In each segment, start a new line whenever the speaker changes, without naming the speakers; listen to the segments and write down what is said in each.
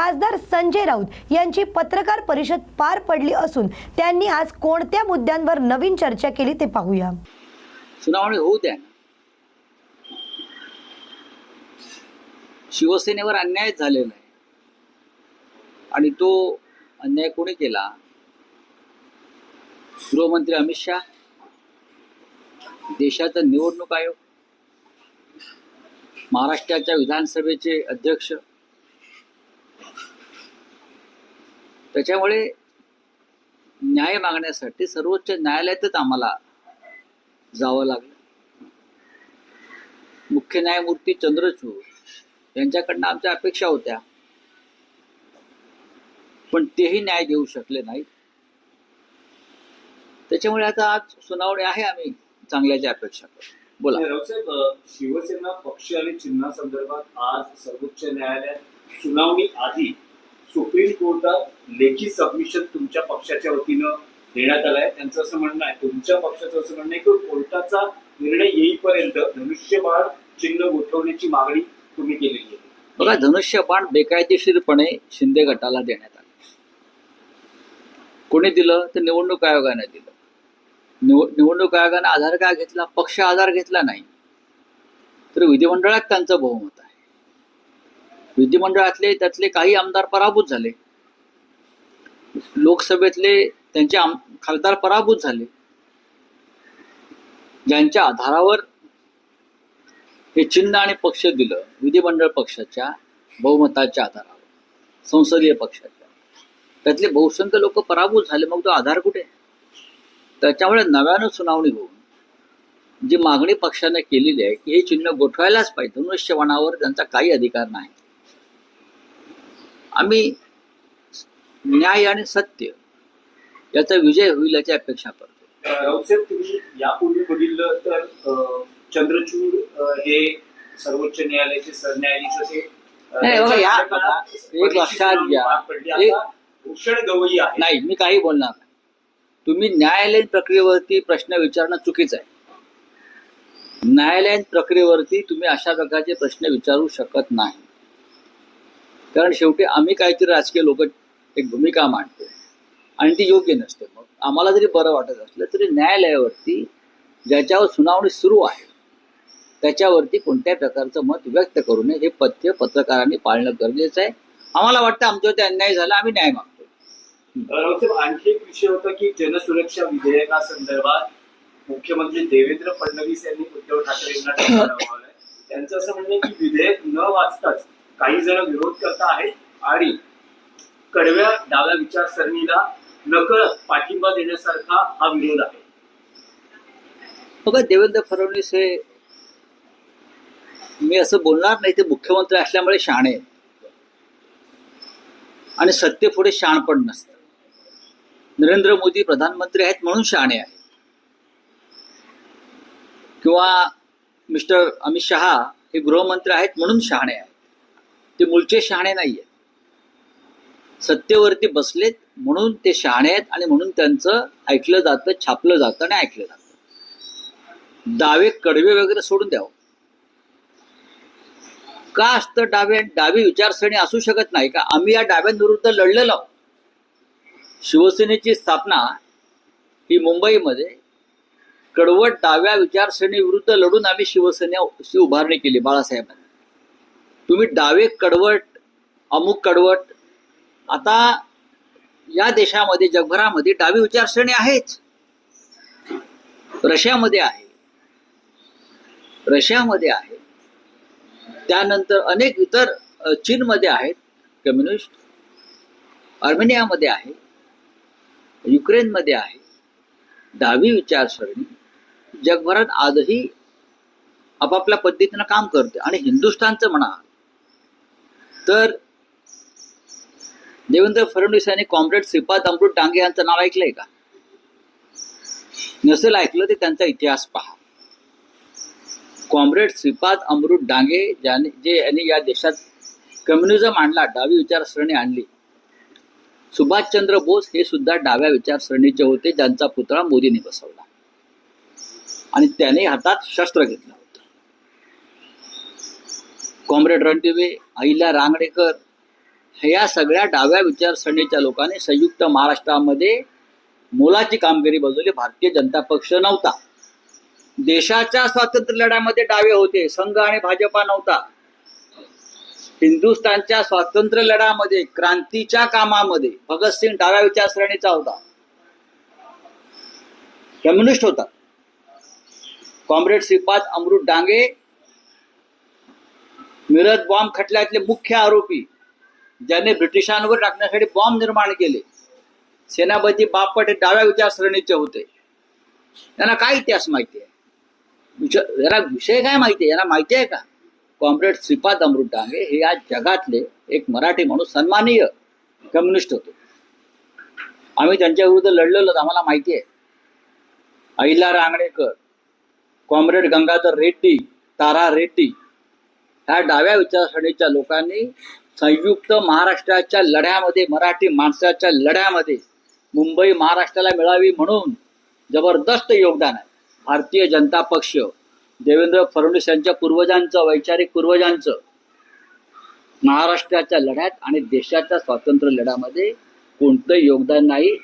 खासदार संजय राऊत यांची पत्रकार परिषद पार पडली असून त्यांनी आज कोणत्या मुद्द्यांवर नवीन चर्चा केली ते पाहूया.
सुनावणी होऊ द्या. शिवसेनेवर अन्याय झालेला आहे. आणि तो अन्याय कोणी केला? गृहमंत्री अमित शहा? देशाचा निवडणूक आयोग? महाराष्ट्राच्या विधानसभेचे अध्यक्ष त्याच्यामुळे न्याय मागण्यासाठी सर्वोच्च न्यायालयातच आम्हाला जावं लागलं. मुख्य न्यायमूर्ती चंद्रचूड यांच्याकडनं आमच्या अपेक्षा होत्या. पण तेही न्याय देऊ शकले नाहीत. त्याच्यामुळे आता आज सुनावणी आहे आम्ही चांगल्याची अपेक्षा करतो बोला.
शिवसेना पक्ष आणि चिन्हासंदर्भात आज सर्वोच्च न्यायालयात सुनावणी आधी सुप्रीम कोर्टात लेखी सबमिशन तुमच्या पक्षाच्या वतीनं देण्यात आलाय. त्यांचं असं म्हणणं आहे तुमच्या पक्षाचं असं म्हणणं आहे की कोर्टाचा निर्णय येईपर्यंत धनुष्यबाण चिन्ह गोठवण्याची मागणी तुम्ही केलेली आहे.
बघा धनुष्यबाण बेकायदेशीरपणे शिंदे गटाला देण्यात आले. कोणी दिलं? तर निवडणूक आयोगाने दिलं. निव निवडणूक आयोगाने आधार का घेतला? पक्ष आधार घेतला नाही. तर विधिमंडळात त्यांचं बहुमत आहे. विधिमंडळातले त्यातले काही आमदार पराभूत झाले. लोकसभेतले त्यांचे आम खासदार पराभूत झाले. ज्यांच्या आधारावर हे चिन्ह आणि पक्ष दिलं विधिमंडळ पक्षाच्या बहुमताच्या आधारावर संसदीय पक्षाच्या. त्यातले बहुसंख्य लोक पराभूत झाले मग तो आधार कुठे? त्याच्यामुळे नव्यानं सुनावणी होऊन जी मागणी पक्षाने केलेली आहे की हे चिन्ह गोठवायलाच पाहिजे धनुष्यबाणावर त्यांचा काही अधिकार नाही. आम्ही न्याय आणि सत्य याचा विजय होईल याची अपेक्षा करतो.
राऊतसाहेब तुम्ही यापूर्वी बघितलं तर चंद्रचूड हे सर्वोच्च न्यायालयाचे सरन्यायाधीश होते.
नाही, या- एक लक्षात घ्या.
भूषण गवई
नाही मी काही बोलणार नाही. तुम्ही न्यायालयीन प्रक्रियेवरती प्रश्न विचारणं चुकीचं आहे. न्यायालयीन प्रक्रियेवरती तुम्ही अशा प्रकारचे प्रश्न विचारू शकत नाही. कारण शेवटी आम्ही काहीतरी राजकीय लोक एक भूमिका मांडतो आणि ती योग्य नसते. मग आम्हाला जरी बरं वाटत असलं तरी न्यायालयावरती ज्याच्यावर सुनावणी सुरू आहे त्याच्यावरती कोणत्या प्रकारचं मत व्यक्त करू नये. हे पथ्य पत्रकारांनी पाळणं गरजेचं आहे. आम्हाला वाटतं आमच्यावर ते अन्याय झाला आम्ही न्याय मागतो
आणखी एक विषय होता की जनसुरक्षा विधेयकासंदर्भात मुख्यमंत्री देवेंद्र फडणवीस यांनी उद्धव ठाकरे यांना त्यांचं असं म्हणणं की विधेयक न वाचताच काही जण विरोध करत आहेत आणि कडव्या डाव्या विचारसरणीला नकळत पाठिंबा देण्यासारखा हा विरोध आहे.
बघा देवेंद्र फडणवीस हे मी असं बोलणार नाही ते मुख्यमंत्री असल्यामुळे शहाणे आणि सत्य पुढे शहाणपण नसतं नरेंद्र मोदी प्रधानमंत्री आहेत म्हणून शहाणे आहेत. किंवा मिस्टर अमित शहा हे गृहमंत्री आहेत म्हणून शहाणे आहेत. ते मूळचे शहाणे नाही आहेत सत्तेवरती बसलेत म्हणून ते शहाणे आहेत आणि म्हणून त्यांचं ऐकलं जातं छापलं जातं आणि ऐकलं जातं. डावे कडवे वगैरे सोडून द्यावं. का असतं डावे? डावी विचारसरणी असू शकत नाही का आम्ही या डाव्यांविरुद्ध लढलेलो आहोत. शिवसेनेची स्थापना ही मुंबईमध्ये कडवट डाव्या विचारसरणी विरुद्ध लढून आम्ही शिवसेनेची उभारणी केली बाळासाहेबांनी. तुम्ही डावे कडवट अमुक कडवट. आता या देशामध्ये जगभरामध्ये डावी विचारसरणी आहेच. रशियामध्ये आहे. रशियामध्ये आहे. त्यानंतर अनेक इतर चीनमध्ये आहेत कम्युनिस्ट. आर्मेनियामध्ये आहे. युक्रेनमध्ये आहे. डावी विचारसरणी जगभरात आजही आपापल्या पद्धतीनं काम करते. आणि हिंदुस्थानचं म्हणा तर देवेंद्र फडणवीस यांनी कॉम्रेड श्रीपाद अमृत डांगे यांचं नाव ऐकलंय का? नसेल ऐकलं ते त्यांचा इतिहास पहा. कॉम्रेड श्रीपाद अमृत डांगे ज्याने जे यांनी या देशात कम्युनिझम आणला डावी विचारसरणी आणली. सुभाषचंद्र बोस हे सुद्धा डाव्या विचारसरणीचे होते ज्यांचा पुतळा मोदींनी बसवला. आणि त्याने हातात शस्त्र घेतलं. कॉम्रेड रणदिवे अहिल्या रांगणेकर ह्या सगळ्या डाव्या विचारसरणीच्या लोकांनी संयुक्त महाराष्ट्रामध्ये मोलाची कामगिरी बजावली. भारतीय जनता पक्ष नव्हता. देशाच्या स्वातंत्र्य लढ्यामध्ये डावे होते. संघ आणि भाजपा नव्हता. हिंदुस्थानच्या स्वातंत्र्य लढ्यामध्ये क्रांतीच्या कामामध्ये भगतसिंग डाव्या विचारसरणीचा होता. कम्युनिस्ट होता. कॉम्रेड श्रीपाद अमृत डांगे मिरज बॉम्ब खटल्यातले मुख्य आरोपी ज्याने ब्रिटिशांवर टाकण्यासाठी बॉम्ब निर्माण केले. सेनापती बापट हे डाव्या विचारसरणीचे होते. त्यांना काय इतिहास माहिती आहे? विचार याला विषय काय माहिती आहे? यांना माहिती आहे का? कॉम्रेड श्रीपाद अमृत डांगे हे आज जगातले एक मराठी माणूस सन्माननीय कम्युनिस्ट होते. आम्ही त्यांच्या विरुद्ध लढलेलो आम्हाला माहिती आहे. अहिला रांगणेकर कॉम्रेड गंगाधर रेड्डी तारा रेड्डी ह्या डाव्या विचारसरणीच्या लोकांनी संयुक्त महाराष्ट्राच्या लढ्यामध्ये मराठी माणसाच्या लढ्यामध्ये मुंबई महाराष्ट्राला मिळावी म्हणून जबरदस्त योगदान आहे. भारतीय जनता पक्ष देवेंद्र फडणवीस यांच्या पूर्वजांचं वैचारिक पूर्वजांचं महाराष्ट्राच्या लढ्यात आणि देशाच्या स्वातंत्र्य लढ्यामध्ये कोणतं योगदान नाही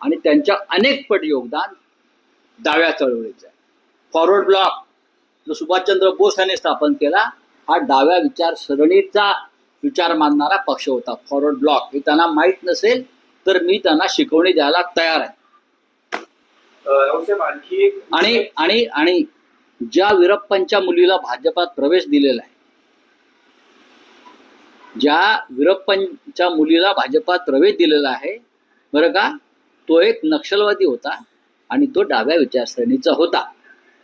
आणि त्यांच्या अनेक पट योगदान डाव्या चळवळीचं आहे. फॉरवर्ड ब्लॉक जो सुभाषचंद्र बोस यांनी स्थापन केला हा डाव्या विचारसरणीचा विचार मानणारा पक्ष होता फॉरवर्ड ब्लॉक हे त्यांना माहीत नसेल तर मी त्यांना शिकवणी द्यायला तयार आहे. आणि आणि आणि ज्या वीरप्पांच्या मुलीला भाजपात प्रवेश दिलेला आहे ज्या वीरप्पांच्या मुलीला भाजपात प्रवेश दिलेला आहे बरं का? तो एक नक्षलवादी होता आणि तो डाव्या विचारसरणीचा होता.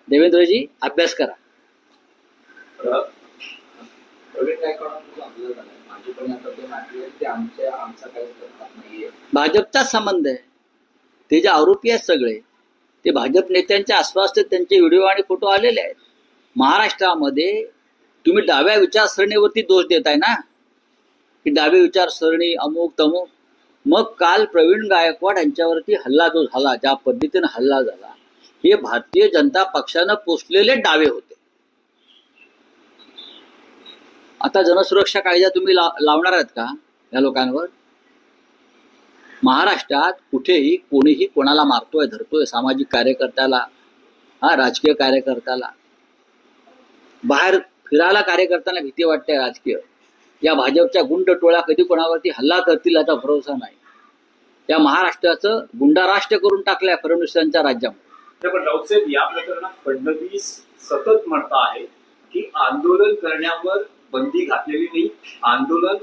देवेंद्रजी अभ्यास करा. भाजपचा संबंध आहे. ते जे आरोपी आहेत सगळे ते भाजप नेत्यांच्या आसपासचे त्यांचे व्हिडिओ आणि फोटो आलेले आहेत. महाराष्ट्रामध्ये तुम्ही डाव्या विचारसरणीवरती दोष देताय ना? की डावी विचारसरणी अमुक तमुक? मग काल प्रवीण गायकवाड यांच्यावरती हल्ला जो झाला ज्या पद्धतीने हल्ला झाला हे भारतीय जनता पक्षानं पोचलेले डावे होते. आता जनसुरक्षा कायदा तुम्ही ला लावणार आहात का या लोकांवर? महाराष्ट्रात कुठेही कोणीही कोणाला मारतोय धरतोय सामाजिक कार्यकर्त्याला हा राजकीय कार्यकर्त्याला. बाहेर फिरायला कार्यकर्त्यांना भीती वाटते राजकीय. या भाजपच्या गुंड टोळ्या कधी कोणावरती हल्ला करतील याचा भरोसा नाही. या महाराष्ट्राचं गुंडाराष्ट्र करून टाकलंय फडणवीसांच्या राज्यामध्ये.
पण राऊतसाहेब या प्रकरणात फडणवीस सतत म्हणता आहे की आंदोलन करण्यावर बंदी घातलेली नाही. आंदोलन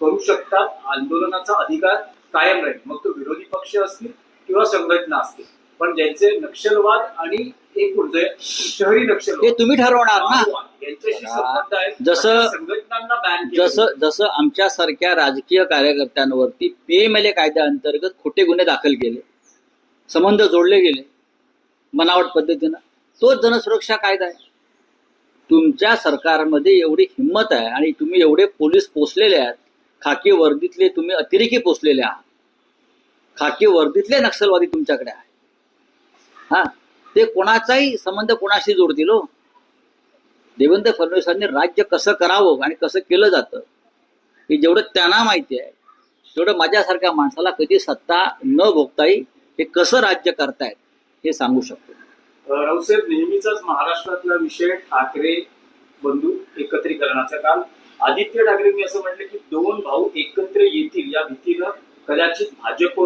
करू शकतात. आंदोलनाचा अधिकार कायम राहील. मग तो विरोधी पक्ष असतील किंवा संघटना असतील. पण ज्यांचे नक्षलवाद आणि एक म्हणजे शहरी
हे
नक्षलवाद
तुम्ही ठरवणार ना?
माओवाद यांच्याशी संबंध आहे.
जसं-
अशा संघटनांना बॅन केलं.
जसं जसं आमच्यासारख्या राजकीय कार्यकर्त्यांवरती पीएमएलए कायद्याअंतर्गत खोटे गुन्हे दाखल केले संबंध जोडले गेले बनावट पद्धतीनं तोच जनसुरक्षा कायदा आहे. तुमच्या सरकारमध्ये एवढी हिंमत आहे आणि तुम्ही एवढे पोलीस पोचलेले आहात खाकी वर्दीतले तुम्ही अतिरेकी पोचलेले आहात. खाकी वर्दीतले नक्षलवादी तुमच्याकडे आहे हा ते कोणाचाही संबंध कोणाशी जोडतील हो? देवेंद्र फडणवीसांनी राज्य कसं करावं आणि कसं केलं जातं हे जेवढं त्यांना माहिती आहे तेवढं माझ्यासारख्या माणसाला कधी सत्ता न भोगता येईल हे कसं राज्य करतायत हे सांगू शकतो.
रावसाहेब नेहमीचाच महाराष्ट्रातला विषय ठाकरे बंधू एकत्रीकरणाचा काल. आदित्य ठाकरेंनी असं म्हटलं की दोन भाऊ एकत्र येतील या भीतीनं. कदाचित भाजप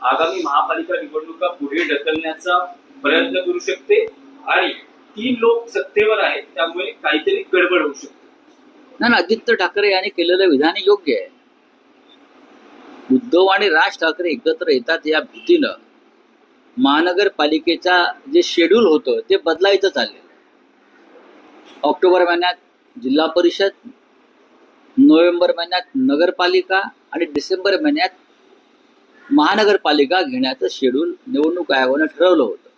आगामी महापालिका निवडणुका पुढे ढकलण्याचा प्रयत्न करू शकते आणि तीन लोक सत्तेवर आहेत त्यामुळे काहीतरी गडबड होऊ शकते.
ना आदित्य ठाकरे यांनी केलेलं विधान योग्य आहे. उद्धव आणि राज ठाकरे एकत्र येतात या भीतीनं. महानगरपालिकेचा जे शेड्यूल होतं ते बदलायचं चाललेलं ऑक्टोबर महिन्यात जिल्हा परिषद नोव्हेंबर महिन्यात नगरपालिका आणि डिसेंबर महिन्यात महानगरपालिका घेण्याचं शेड्यूल निवडणूक आयोगानं ठरवलं होतं.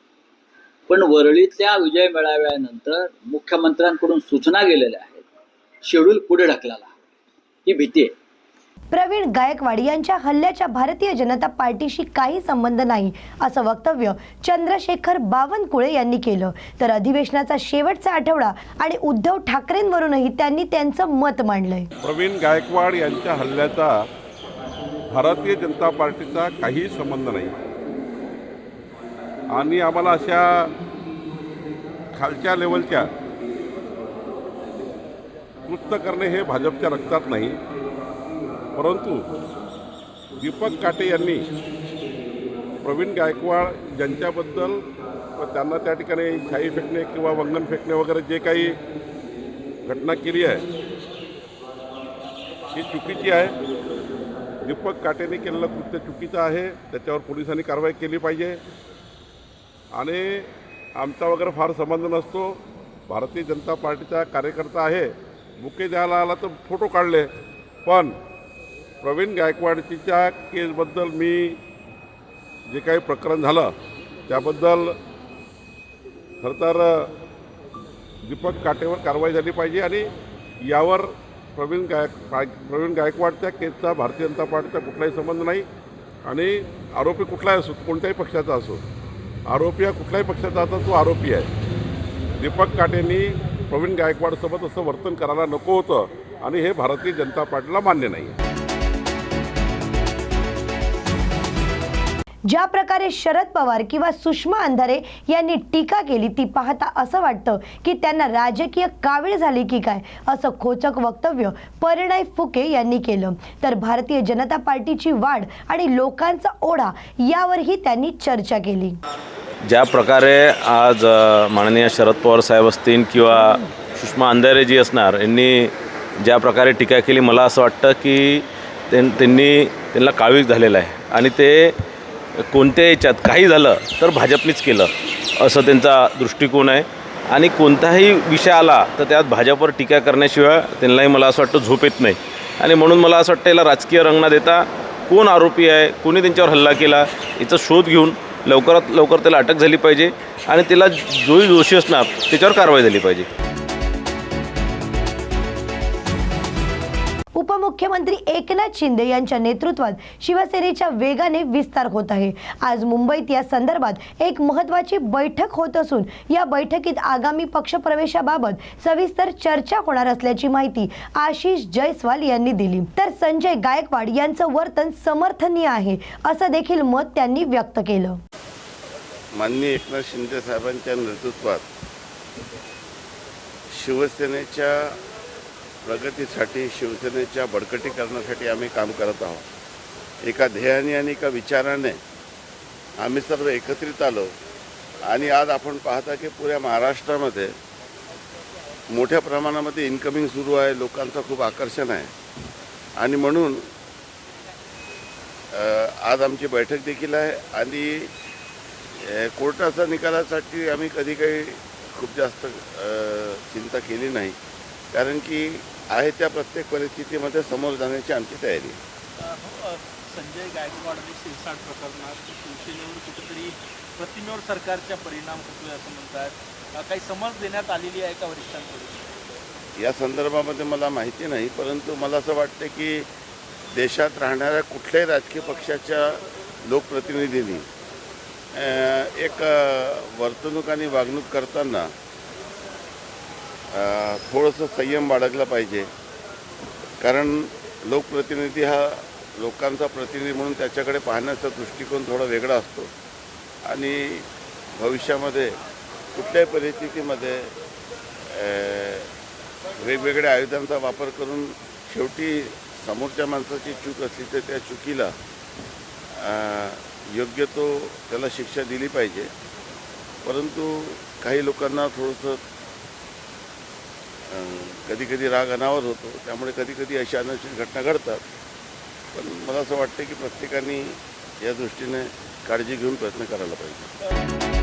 पण वरळीतल्या विजय मेळाव्यानंतर मुख्यमंत्र्यांकडून सूचना गेलेल्या आहेत. शेड्यूल पुढे ढकलायला ही भीती आहे.
प्रवीण गायकवाड यांच्या हल्ल्याच्या भारतीय जनता पार्टीशी काही संबंध नाही असं वक्तव्य चंद्रशेखर बावनकुळे यांनी केलं. तर अधिवेशनाचा शेवटचा आठवडा आणि उद्धव ठाकरेंवरूनही त्यांनी त्यांचं मत मांडलंय.
प्रवीण गायकवाड यांच्या हल्ल्याचा भारतीय जनता पार्टीचा काही संबंध नाही. आणि आम्हाला अशा खालच्या लेवलच्या कृत्य करणे हे भाजपच्या रक्तात नाही. परंतु दीपक काटे यांनी प्रवीण गायकवाड यांच्याबद्दल त्यांना त्या ठिकाणी शाई फेकणे किंवा वंगण फेकणे वगैरे जे काही घटना केली आहे ही चुकीची आहे. दीपक काटेने केलेलं कृत्य चुकीचं आहे. त्याच्यावर पोलिसांनी कारवाई केली पाहिजे. आणि आमचा वगैरे फार संबंध नसतो. भारतीय जनता पार्टीचा कार्यकर्ता आहे. बुके द्यायला आला तर फोटो काढले. पण प्रवीण गायकवाडच्या केसबद्दल मी जे काही प्रकरण झालं त्याबद्दल खरं तर दीपक काटेवर कारवाई झाली पाहिजे आणि यावर प्रवीण गायक प्रवीण गायकवाडच्या केसचा भारतीय जनता पार्टीचा कुठलाही संबंध नाही आणि आरोपी कुठलाही असो कोणत्याही पक्षाचा असो आरोपी हा कुठल्याही पक्षाचा असो तो आरोपी आहे. दीपक काटेंनी प्रवीण गायकवाडसोबत असं वर्तन करायला नको होतं आणि हे भारतीय जनता पार्टीला मान्य नाही
ज्या प्रकारे शरद पवार किंवा सुषमा अंधारे यांनी टीका केली ती पाहता असं वाटतं की त्यांना राजकीय कावीळ झाली की काय असं खोचक वक्तव्य परिणय फुके यांनी केलं. तर भारतीय जनता पार्टीची वाढ आणि लोकांचा ओढा यावरही त्यांनी चर्चा केली.
ज्या प्रकारे आज माननीय शरद पवार साहेब असतील किंवा सुषमा अंधारे जी असणार यांनी ज्या प्रकारे टीका केली मला असं वाटतं की त्यां त्यांनी त्यांना कावीळ झालेलं आहे. आणि ते कोणत्या याच्यात काही झालं तर भाजपनेच केलं असं त्यांचा दृष्टिकोन आहे. आणि कोणताही विषय आला तर त्यात भाजपवर टीका करण्याशिवाय त्यांनाही मला असं वाटतं झोप येत नाही. आणि म्हणून मला असं वाटतं याला राजकीय रंग न देता कोण आरोपी आहे कोणी त्यांच्यावर हल्ला केला याचा शोध घेऊन लवकरात लवकर त्याला अटक झाली पाहिजे आणि त्याला जोही दोषी असणार त्याच्यावर कारवाई झाली पाहिजे.
उपमुख्यमंत्री एकनाथ शिंदे यांच्या नेतृत्वात शिवसेनेच्या वेगाने विस्तार होत आहे. आज मुंबईत या संदर्भात एक महत्वाची बैठक होत असून या बैठकीत आगामी पक्षप्रवेशाबाबत सविस्तर चर्चा होणार असल्याची माहिती आशिष जयस्वाल यांनी दिली. तर संजय गायकवाड यांचं वर्तन समर्थनीय आहे असं देखील मत त्यांनी व्यक्त केलं.
माननीय एकनाथ शिंदे साहेबांच्या नेतृत्वात शिवसेनेच्या प्रगतीसाठी शिवसेनेच्या बळकटीकरणासाठी आम्ही काम करत आहोत. एका ध्येयाने आणि एका विचाराने आम्ही सर्व एकत्रित आलो आणि आज आपण पाहता की पुऱ्या महाराष्ट्रामध्ये मोठ्या प्रमाणामध्ये इन्कमिंग सुरू आहे लोकांचं खूप आकर्षण आहे. आणि म्हणून आज आमची बैठक देखील आहे आणि कोर्टाचा निकालासाठी आम्ही कधी काही खूप जास्त चिंता केली नाही. कारण की आहे त्या प्रत्येक परिस्थितीमध्ये समोर जाण्याची आमची तयारी आहे.
हो, संजय गायकवाड आणि शिरसाट प्रकरणात शिवसेनेवर कुठेतरी प्रतिमेवर सरकारचा परिणाम होतोय असं म्हणतात. काही समज देण्यात आलेली आहे का वरिष्ठांकडून?
या संदर्भामध्ये मला माहिती नाही परंतु मला असं वाटतं की देशात राहणाऱ्या कुठल्याही राजकीय पक्षाच्या लोकप्रतिनिधींनी एक वर्तणूक आणि वागणूक करताना थोडंसं संयम बाळगला पाहिजे. कारण लोकप्रतिनिधी हा लोकांचा प्रतिनिधी म्हणून त्याच्याकडे पाहण्याचा दृष्टिकोन थोडा वेगळा असतो. आणि भविष्यामध्ये कुठल्याही परिस्थितीमध्ये वेगवेगळ्या आयुधांचा वापर करून शेवटी समोरच्या माणसाची चूक असली तर त्या चुकीला योग्य तो त्याला शिक्षा दिली पाहिजे. परंतु काही लोकांना थोडंसं कधी कधी राग अनावर होतो. त्यामुळे कधी कधी अशा अनुचित घटना घडतात. पण मला असं वाटतं की प्रत्येकाने या दृष्टीने काळजी घेऊन प्रयत्न करायला पाहिजे.